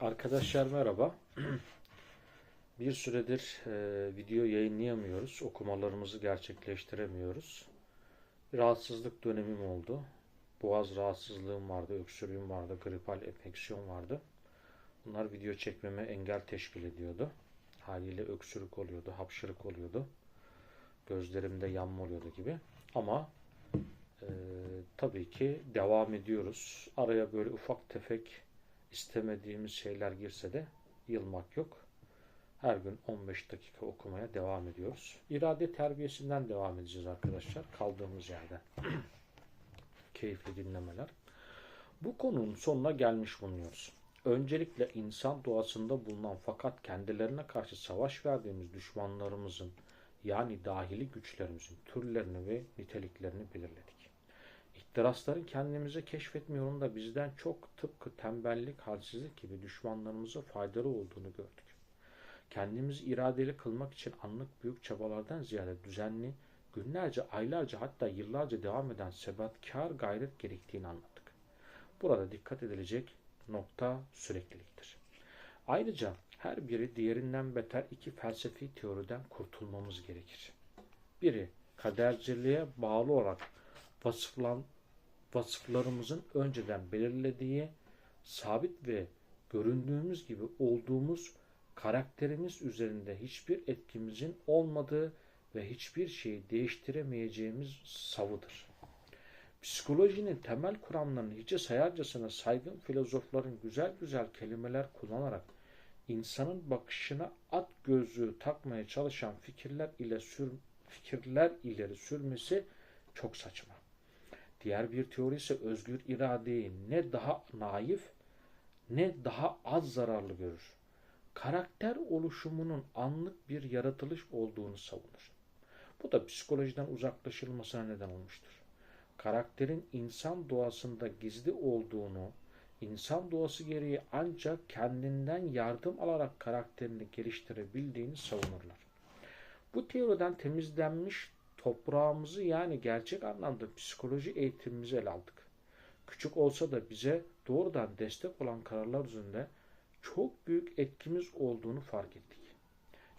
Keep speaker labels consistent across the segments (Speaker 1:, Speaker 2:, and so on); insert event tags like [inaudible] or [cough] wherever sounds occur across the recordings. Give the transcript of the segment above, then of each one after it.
Speaker 1: Arkadaşlar merhaba. [clears throat] Bir süredir e, video yayınlayamıyoruz. Okumalarımızı gerçekleştiremiyoruz. Rahatsızlık dönemim oldu. Boğaz rahatsızlığım vardı, öksürüğüm vardı, gripal enfeksiyon vardı. Bunlar video çekmeme engel teşkil ediyordu. Haliyle öksürük oluyordu, hapşırık oluyordu. Gözlerimde yanma oluyordu gibi. Ama e, tabii ki devam ediyoruz. Araya böyle ufak tefek istemediğimiz şeyler girse de yılmak yok. Her gün 15 dakika okumaya devam ediyoruz. İrade terbiyesinden devam edeceğiz arkadaşlar. Kaldığımız yerden. [clears throat] Keyifli dinlemeler. Bu konunun sonuna gelmiş bulunuyoruz. Öncelikle insan doğasında bulunan fakat kendilerine karşı savaş verdiğimiz düşmanlarımızın yani dahili güçlerimizin türlerini ve niteliklerini belirledik. İhtirasların kendimize keşfetmiyorum da bizden çok tıpkı tembellik, halsizlik gibi düşmanlarımıza faydalı olduğunu gördük. Kendimizi iradeli kılmak için anlık büyük çabalardan ziyade düzenli, günlerce, aylarca hatta yıllarca devam eden sebatkar gayret gerektiğini anladık. Burada dikkat edilecek nokta sürekliliktir. Ayrıca her biri diğerinden beter iki felsefi teoriden kurtulmamız gerekir. Biri kaderciliğe bağlı olarak vasıflan, vasıflarımızın önceden belirlediği sabit ve göründüğümüz gibi olduğumuz karakterimiz üzerinde hiçbir etkimizin olmadığı ve hiçbir şeyi değiştiremeyeceğimiz savıdır. Psikolojinin temel kuramlarını hiçe sayarcasına saygın filozofların güzel güzel kelimeler kullanarak insanın bakışına at gözlüğü takmaya çalışan fikirler ile sür, fikirler ileri sürmesi çok saçma. Diğer bir teori ise özgür iradeyi ne daha naif ne daha az zararlı görür. Karakter oluşumunun anlık bir yaratılış olduğunu savunur. Bu da psikolojiden uzaklaşılmasına neden olmuştur. Karakterin insan doğasında gizli olduğunu, insan doğası gereği ancak kendinden yardım alarak karakterini geliştirebildiğini savunurlar. Bu teoriden temizlenmiş toprağımızı yani gerçek anlamda psikoloji eğitimimizi ele aldık. Küçük olsa da bize doğrudan destek olan kararlar üzerinde çok büyük etkimiz olduğunu fark ettik.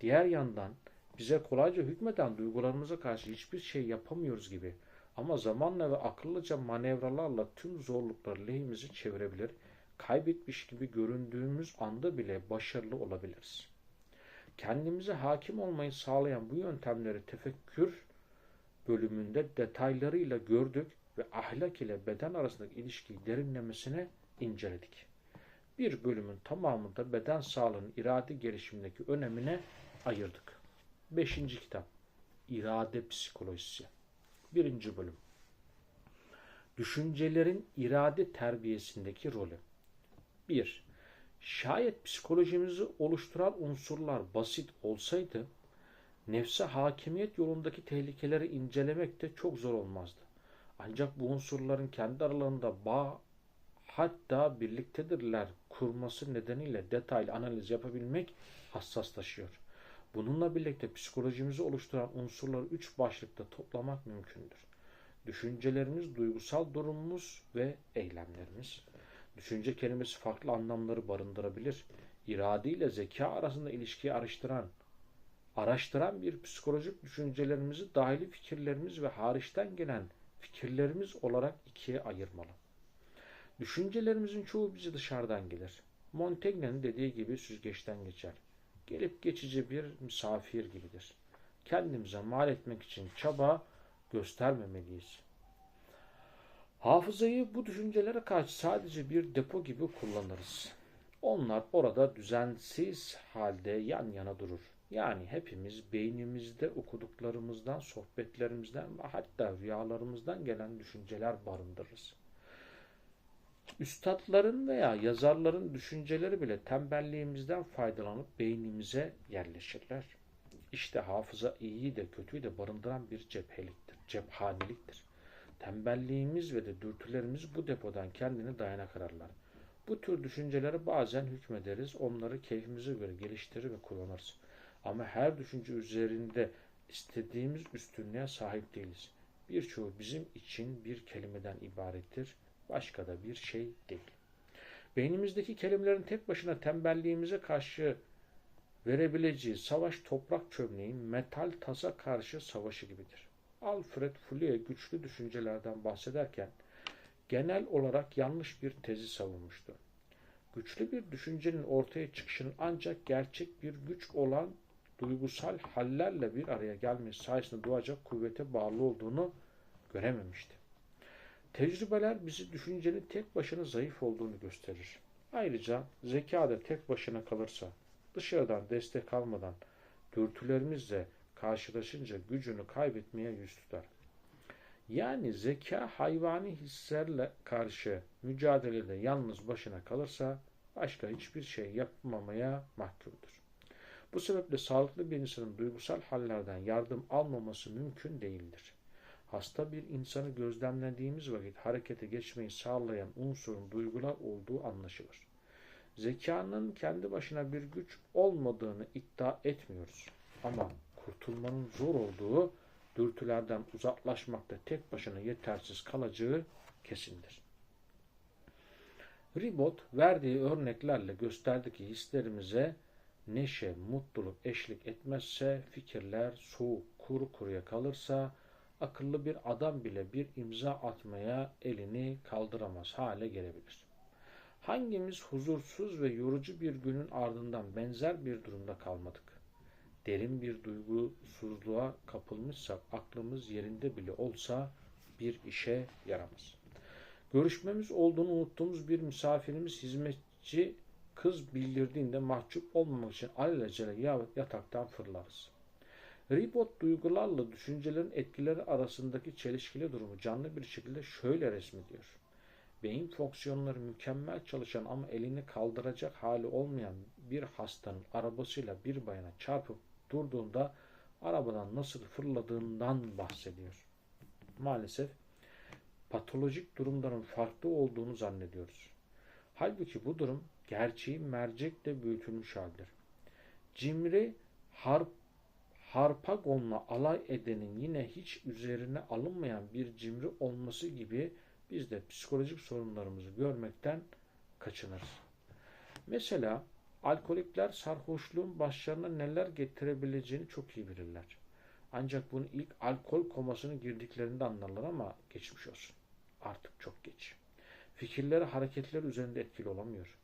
Speaker 1: Diğer yandan bize kolayca hükmeden duygularımıza karşı hiçbir şey yapamıyoruz gibi ama zamanla ve akıllıca manevralarla tüm zorlukları lehimizi çevirebilir, kaybetmiş gibi göründüğümüz anda bile başarılı olabiliriz. Kendimize hakim olmayı sağlayan bu yöntemleri tefekkür bölümünde detaylarıyla gördük ve ahlak ile beden arasındaki ilişkiyi derinlemesine inceledik. Bir bölümün tamamında beden sağlığının irade gelişimindeki önemine ayırdık. Beşinci kitap İrade Psikolojisi Birinci bölüm Düşüncelerin irade terbiyesindeki rolü 1. Şayet psikolojimizi oluşturan unsurlar basit olsaydı nefse hakimiyet yolundaki tehlikeleri incelemek de çok zor olmazdı. Ancak bu unsurların kendi aralarında bağ hatta birliktedirler kurması nedeniyle detaylı analiz yapabilmek hassaslaşıyor. Bununla birlikte psikolojimizi oluşturan unsurları üç başlıkta toplamak mümkündür. Düşüncelerimiz, duygusal durumumuz ve eylemlerimiz. Düşünce kelimesi farklı anlamları barındırabilir. İrade ile zeka arasında ilişkiyi araştıran, araştıran bir psikolojik düşüncelerimizi dahili fikirlerimiz ve hariçten gelen fikirlerimiz olarak ikiye ayırmalı. Düşüncelerimizin çoğu bizi dışarıdan gelir. Montaigne'nin dediği gibi süzgeçten geçer. Gelip geçici bir misafir gibidir. Kendimize mal etmek için çaba göstermemeliyiz. Hafızayı bu düşüncelere karşı sadece bir depo gibi kullanırız. Onlar orada düzensiz halde yan yana durur. Yani hepimiz beynimizde okuduklarımızdan, sohbetlerimizden ve hatta rüyalarımızdan gelen düşünceler barındırırız. Üstadların veya yazarların düşünceleri bile tembelliğimizden faydalanıp beynimize yerleşirler. İşte hafıza iyiyi de kötüyü de barındıran bir cepheliktir, cephaneliktir. Tembelliğimiz ve de dürtülerimiz bu depodan kendini dayanak ararlar. Bu tür düşünceleri bazen hükmederiz, onları keyfimize göre geliştirir ve kullanırız. Ama her düşünce üzerinde istediğimiz üstünlüğe sahip değiliz. Birçoğu bizim için bir kelimeden ibarettir, başka da bir şey değil. Beynimizdeki kelimelerin tek başına tembelliğimize karşı verebileceği savaş toprak çömleğin metal tasa karşı savaşı gibidir. Alfred Foulier güçlü düşüncelerden bahsederken genel olarak yanlış bir tezi savunmuştu. Güçlü bir düşüncenin ortaya çıkışının ancak gerçek bir güç olan duygusal hallerle bir araya gelmesi sayesinde doğacak kuvvete bağlı olduğunu görememişti. Tecrübeler bizi düşüncenin tek başına zayıf olduğunu gösterir. Ayrıca zeka da tek başına kalırsa, dışarıdan destek almadan, dürtülerimizle karşılaşınca gücünü kaybetmeye yüz tutar. Yani zeka hayvani hislerle karşı mücadelede yalnız başına kalırsa başka hiçbir şey yapmamaya mahkumdur. Bu sebeple sağlıklı bir insanın duygusal hallerden yardım almaması mümkün değildir. Hasta bir insanı gözlemlediğimiz vakit harekete geçmeyi sağlayan unsurun duygular olduğu anlaşılır. Zekanın kendi başına bir güç olmadığını iddia etmiyoruz. Ama kurtulmanın zor olduğu, dürtülerden uzaklaşmakta tek başına yetersiz kalacağı kesindir. Ribot verdiği örneklerle gösterdi ki hislerimize neşe, mutluluk eşlik etmezse, fikirler soğuk, kuru kuruya kalırsa, akıllı bir adam bile bir imza atmaya elini kaldıramaz hale gelebilir. Hangimiz huzursuz ve yorucu bir günün ardından benzer bir durumda kalmadık? Derin bir duygusuzluğa kapılmışsak aklımız yerinde bile olsa bir işe yaramaz. Görüşmemiz olduğunu unuttuğumuz bir misafirimiz hizmetçi kız bildirdiğinde mahcup olmamak için alelacele yataktan fırlarız. Ribot duygularla düşüncelerin etkileri arasındaki çelişkili durumu canlı bir şekilde şöyle resmediyor. Beyin fonksiyonları mükemmel çalışan ama elini kaldıracak hali olmayan bir hastanın arabasıyla bir bayana çarpıp durduğunda arabadan nasıl fırladığından bahsediyor. Maalesef patolojik durumların farklı olduğunu zannediyoruz. Halbuki bu durum gerçeği mercekle büyütülmüş haldir. Cimri harp Harpagon'la alay edenin yine hiç üzerine alınmayan bir cimri olması gibi biz de psikolojik sorunlarımızı görmekten kaçınırız. Mesela alkolikler sarhoşluğun başlarına neler getirebileceğini çok iyi bilirler. Ancak bunu ilk alkol komasına girdiklerinde anlarlar ama geçmiş olsun. Artık çok geç. Fikirleri hareketleri üzerinde etkili olamıyor.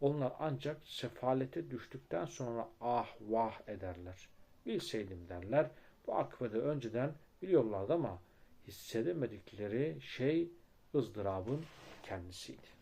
Speaker 1: Onlar ancak sefalete düştükten sonra ah vah ederler. Bilseydim derler. Bu akıbeti önceden biliyorlardı ama hissedemedikleri şey ızdırabın kendisiydi.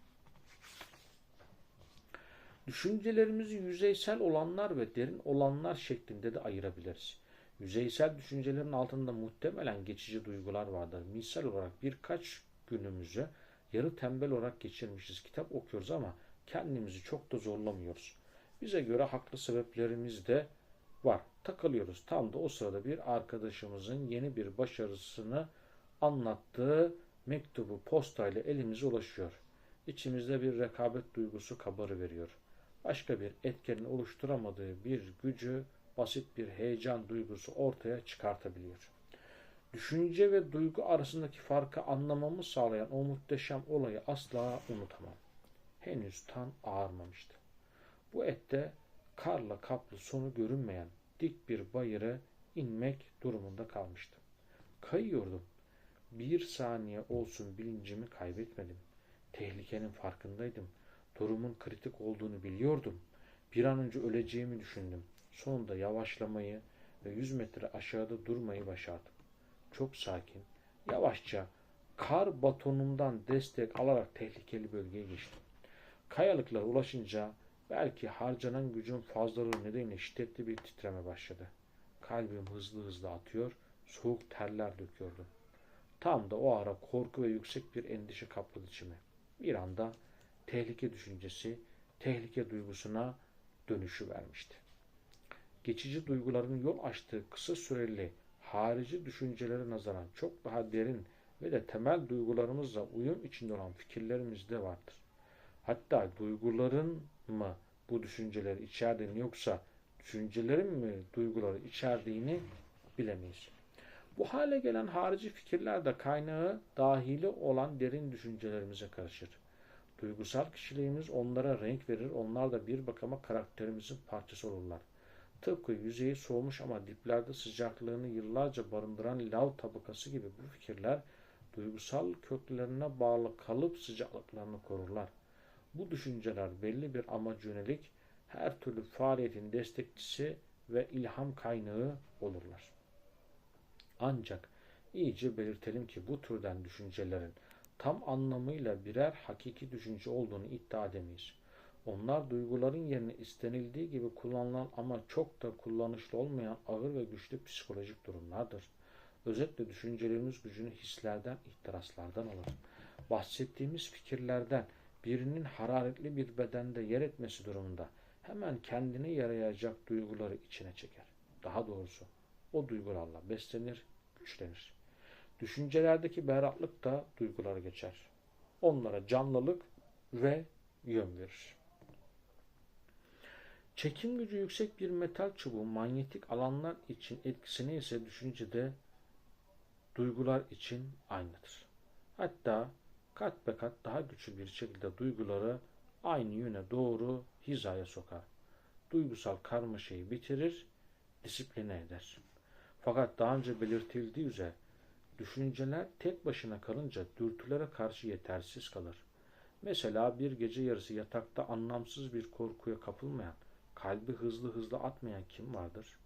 Speaker 1: Düşüncelerimizi yüzeysel olanlar ve derin olanlar şeklinde de ayırabiliriz. Yüzeysel düşüncelerin altında muhtemelen geçici duygular vardır. Misal olarak birkaç günümüzü yarı tembel olarak geçirmişiz. Kitap okuyoruz ama kendimizi çok da zorlamıyoruz. Bize göre haklı sebeplerimiz de var. Takılıyoruz. Tam da o sırada bir arkadaşımızın yeni bir başarısını anlattığı mektubu postayla elimize ulaşıyor. İçimizde bir rekabet duygusu kabarı veriyor. Başka bir etkenin oluşturamadığı bir gücü basit bir heyecan duygusu ortaya çıkartabiliyor. Düşünce ve duygu arasındaki farkı anlamamı sağlayan o muhteşem olayı asla unutamam. Henüz tan ağarmamıştı. Bu ette karla kaplı sonu görünmeyen dik bir bayıra inmek durumunda kalmıştım. Kayıyordum. Bir saniye olsun bilincimi kaybetmedim. Tehlikenin farkındaydım. Durumun kritik olduğunu biliyordum. Bir an önce öleceğimi düşündüm. Sonunda yavaşlamayı ve 100 metre aşağıda durmayı başardım. Çok sakin, yavaşça kar batonundan destek alarak tehlikeli bölgeye geçtim. Kayalıklara ulaşınca belki harcanan gücün fazlalığı nedeniyle şiddetli bir titreme başladı. Kalbim hızlı hızlı atıyor, soğuk terler döküyordu. Tam da o ara korku ve yüksek bir endişe kapladı içimi. Bir anda tehlike düşüncesi, tehlike duygusuna dönüşü vermişti. Geçici duyguların yol açtığı kısa süreli harici düşüncelere nazaran çok daha derin ve de temel duygularımızla uyum içinde olan fikirlerimiz de vardır. Hatta duyguların mı bu düşünceleri içerdiğini yoksa düşüncelerin mi duyguları içerdiğini bilemeyiz. Bu hale gelen harici fikirler de kaynağı dahili olan derin düşüncelerimize karışır. Duygusal kişiliğimiz onlara renk verir, onlar da bir bakıma karakterimizin parçası olurlar. Tıpkı yüzeyi soğumuş ama diplerde sıcaklığını yıllarca barındıran lav tabakası gibi bu fikirler duygusal köklerine bağlı kalıp sıcaklıklarını korurlar. Bu düşünceler belli bir amaca yönelik her türlü faaliyetin destekçisi ve ilham kaynağı olurlar. Ancak iyice belirtelim ki bu türden düşüncelerin tam anlamıyla birer hakiki düşünce olduğunu iddia edemeyiz. Onlar duyguların yerine istenildiği gibi kullanılan ama çok da kullanışlı olmayan ağır ve güçlü psikolojik durumlardır. Özetle düşüncelerimiz gücünü hislerden, ihtiraslardan alır. Bahsettiğimiz fikirlerden birinin hararetli bir bedende yer etmesi durumunda hemen kendine yarayacak duyguları içine çeker. Daha doğrusu o duygularla beslenir, güçlenir. Düşüncelerdeki berraklık da duygulara geçer. Onlara canlılık ve yön verir. Çekim gücü yüksek bir metal çubuğu manyetik alanlar için etkisini ise düşüncede duygular için aynıdır. Hatta kat be kat daha güçlü bir şekilde duyguları aynı yöne doğru hizaya sokar. Duygusal karmaşayı bitirir, disipline eder. Fakat daha önce belirtildiği üzere düşünceler tek başına kalınca dürtülere karşı yetersiz kalır. Mesela bir gece yarısı yatakta anlamsız bir korkuya kapılmayan, kalbi hızlı hızlı atmayan kim vardır?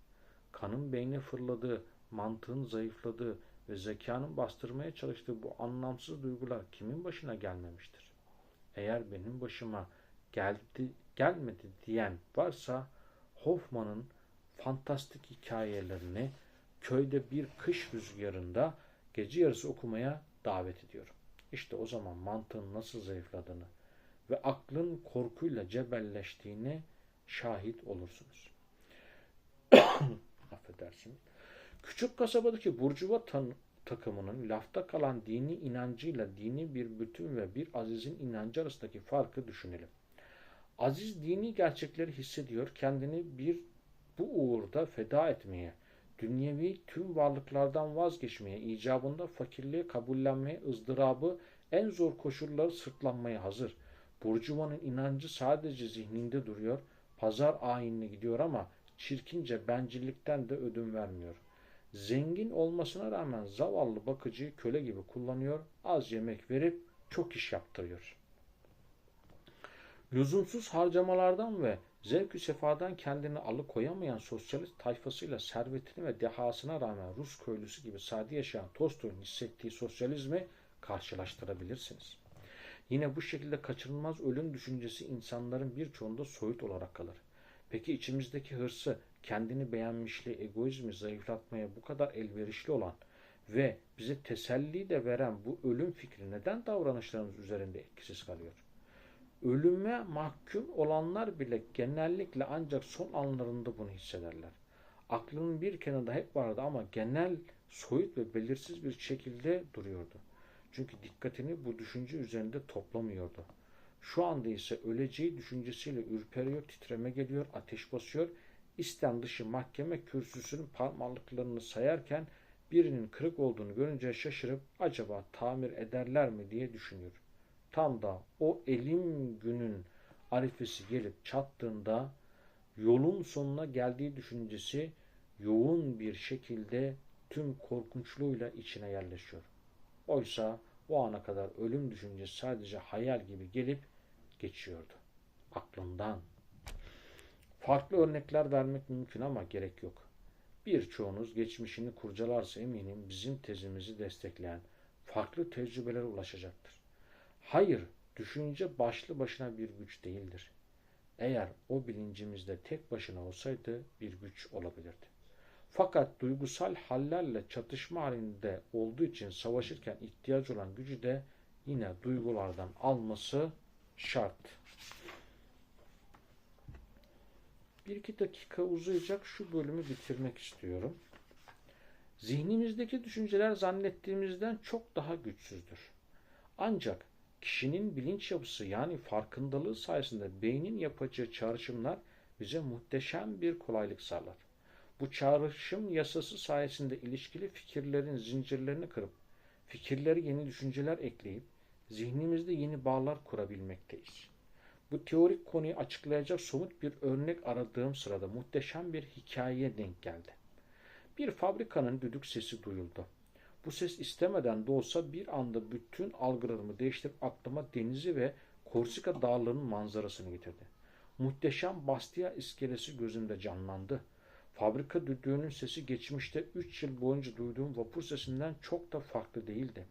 Speaker 1: Kanın beyne fırladığı, mantığın zayıfladığı ve zekanın bastırmaya çalıştığı bu anlamsız duygular kimin başına gelmemiştir? Eğer benim başıma geldi, gelmedi diyen varsa Hoffman'ın fantastik hikayelerini köyde bir kış rüzgarında gece yarısı okumaya davet ediyorum. İşte o zaman mantığın nasıl zayıfladığını ve aklın korkuyla cebelleştiğini şahit olursunuz. [coughs] Affedersiniz. Küçük kasabadaki Burcuva tan takımının lafta kalan dini inancıyla dini bir bütün ve bir azizin inancı arasındaki farkı düşünelim. Aziz dini gerçekleri hissediyor, kendini bir bu uğurda feda etmeye, dünyevi tüm varlıklardan vazgeçmeye, icabında fakirliği kabullenmeye, ızdırabı, en zor koşulları sırtlanmaya hazır. Burcuva'nın inancı sadece zihninde duruyor, pazar ayinine gidiyor ama çirkince bencillikten de ödün vermiyor. Zengin olmasına rağmen zavallı bakıcıyı köle gibi kullanıyor, az yemek verip çok iş yaptırıyor. Lüzumsuz harcamalardan ve zevk-ü sefadan kendini alıkoyamayan sosyalist tayfasıyla servetini ve dehasına rağmen Rus köylüsü gibi sade yaşayan Tolstoy'un hissettiği sosyalizmi karşılaştırabilirsiniz. Yine bu şekilde kaçınılmaz ölüm düşüncesi insanların birçoğunda soyut olarak kalır. Peki içimizdeki hırsı, kendini beğenmişliği, egoizmi zayıflatmaya bu kadar elverişli olan ve bize teselli de veren bu ölüm fikri neden davranışlarımız üzerinde etkisiz kalıyor? Ölüme mahkum olanlar bile genellikle ancak son anlarında bunu hissederler. Aklının bir kenarında hep vardı ama genel soyut ve belirsiz bir şekilde duruyordu. Çünkü dikkatini bu düşünce üzerinde toplamıyordu. Şu anda ise öleceği düşüncesiyle ürperiyor, titreme geliyor, ateş basıyor. İstem dışı mahkeme kürsüsünün parmaklıklarını sayarken birinin kırık olduğunu görünce şaşırıp acaba tamir ederler mi diye düşünüyor. Tam da o elim günün arifesi gelip çattığında yolun sonuna geldiği düşüncesi yoğun bir şekilde tüm korkunçluğuyla içine yerleşiyor. Oysa o ana kadar ölüm düşüncesi sadece hayal gibi gelip geçiyordu. Aklından. Farklı örnekler vermek mümkün ama gerek yok. Birçoğunuz geçmişini kurcalarsa eminim bizim tezimizi destekleyen farklı tecrübelere ulaşacaktır. Hayır, düşünce başlı başına bir güç değildir. Eğer o bilincimizde tek başına olsaydı bir güç olabilirdi. Fakat duygusal hallerle çatışma halinde olduğu için savaşırken ihtiyaç olan gücü de yine duygulardan alması şart. Bir iki dakika uzayacak şu bölümü bitirmek istiyorum. Zihnimizdeki düşünceler zannettiğimizden çok daha güçsüzdür. Ancak kişinin bilinç yapısı yani farkındalığı sayesinde beynin yapacağı çağrışımlar bize muhteşem bir kolaylık sağlar. Bu çağrışım yasası sayesinde ilişkili fikirlerin zincirlerini kırıp fikirleri yeni düşünceler ekleyip zihnimizde yeni bağlar kurabilmekteyiz. Bu teorik konuyu açıklayacak somut bir örnek aradığım sırada muhteşem bir hikayeye denk geldi. Bir fabrikanın düdük sesi duyuldu. Bu ses istemeden de olsa bir anda bütün algılarımı değiştirip aklıma denizi ve Korsika dağlarının manzarasını getirdi. Muhteşem Bastia iskelesi gözümde canlandı. Fabrika düdüğünün sesi geçmişte 3 yıl boyunca duyduğum vapur sesinden çok da farklı değildi.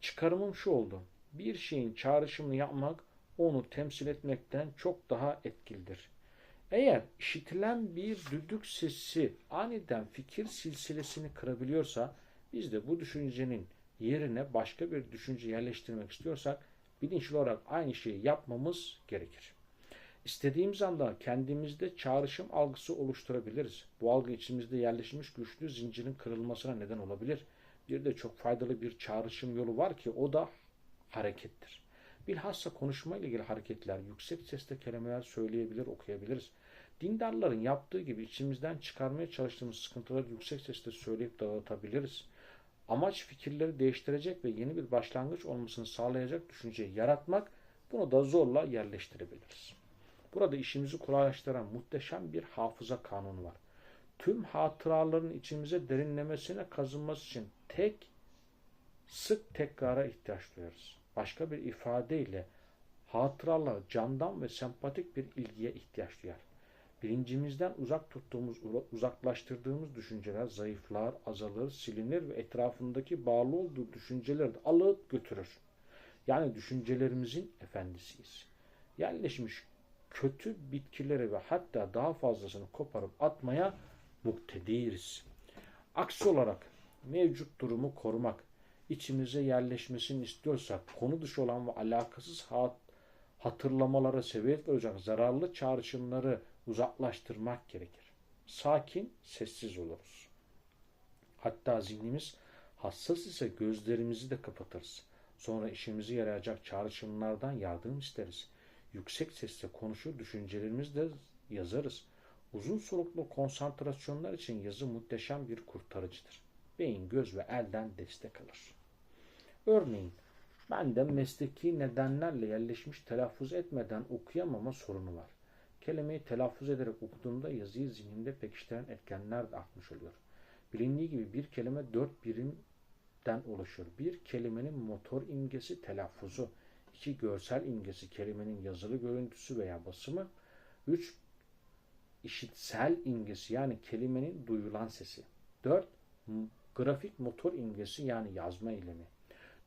Speaker 1: Çıkarımım şu oldu. Bir şeyin çağrışımını yapmak onu temsil etmekten çok daha etkilidir. Eğer işitilen bir düdük sesi aniden fikir silsilesini kırabiliyorsa biz de bu düşüncenin yerine başka bir düşünce yerleştirmek istiyorsak bilinçli olarak aynı şeyi yapmamız gerekir. İstediğimiz anda kendimizde çağrışım algısı oluşturabiliriz. Bu algı içimizde yerleşmiş güçlü zincirin kırılmasına neden olabilir. Bir de çok faydalı bir çağrışım yolu var ki o da harekettir. Bilhassa konuşma ile ilgili hareketler, yüksek sesle kelimeler söyleyebilir, okuyabiliriz. Dindarların yaptığı gibi içimizden çıkarmaya çalıştığımız sıkıntıları yüksek sesle söyleyip dağıtabiliriz. Amaç fikirleri değiştirecek ve yeni bir başlangıç olmasını sağlayacak düşünceyi yaratmak, bunu da zorla yerleştirebiliriz. Burada işimizi kolaylaştıran muhteşem bir hafıza kanunu var. Tüm hatıraların içimize derinlemesine kazınması için tek sık tekrara ihtiyaç duyarız. Başka bir ifadeyle hatıralar candan ve sempatik bir ilgiye ihtiyaç duyar. Bilincimizden uzak tuttuğumuz, uzaklaştırdığımız düşünceler zayıflar, azalır, silinir ve etrafındaki bağlı olduğu düşünceleri de alıp götürür. Yani düşüncelerimizin efendisiyiz. Yerleşmiş kötü bitkileri ve hatta daha fazlasını koparıp atmaya muktediriz. Aksi olarak mevcut durumu korumak, içimize yerleşmesini istiyorsak konu dışı olan ve alakasız hat, hatırlamalara sebebiyet verecek zararlı çağrışımları uzaklaştırmak gerekir. Sakin, sessiz oluruz. Hatta zihnimiz hassas ise gözlerimizi de kapatırız. Sonra işimizi yarayacak çağrışımlardan yardım isteriz. Yüksek sesle konuşur, düşüncelerimizi yazarız. Uzun soluklu konsantrasyonlar için yazı muhteşem bir kurtarıcıdır. Beyin, göz ve elden destek alır. Örneğin, bende mesleki nedenlerle yerleşmiş telaffuz etmeden okuyamama sorunu var. Kelimeyi telaffuz ederek okuduğumda yazıyı zihnimde pekiştiren etkenler de artmış oluyor. Bilindiği gibi bir kelime dört birimden oluşur. Bir kelimenin motor imgesi telaffuzu, iki görsel imgesi kelimenin yazılı görüntüsü veya basımı, üç işitsel imgesi yani kelimenin duyulan sesi, dört grafik motor imgesi yani yazma eylemi.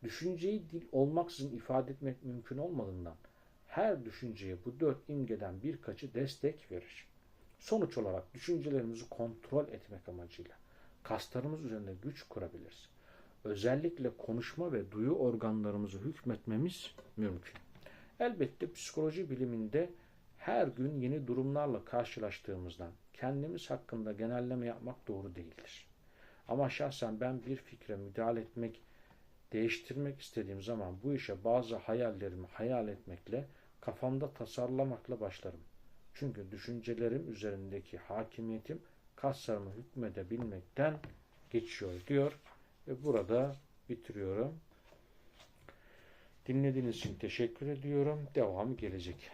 Speaker 1: Düşünceyi dil olmaksızın ifade etmek mümkün olmadığından her düşünceye bu dört imgeden birkaçı destek verir. Sonuç olarak düşüncelerimizi kontrol etmek amacıyla kaslarımız üzerinde güç kurabiliriz. Özellikle konuşma ve duyu organlarımızı hükmetmemiz mümkün. Elbette psikoloji biliminde her gün yeni durumlarla karşılaştığımızdan kendimiz hakkında genelleme yapmak doğru değildir. Ama şahsen ben bir fikre müdahale etmek, değiştirmek istediğim zaman bu işe bazı hayallerimi hayal etmekle kafamda tasarlamakla başlarım. Çünkü düşüncelerim üzerindeki hakimiyetim kaslarımı hükmedebilmekten geçiyor diyor ve burada bitiriyorum. Dinlediğiniz için teşekkür ediyorum. Devam gelecek.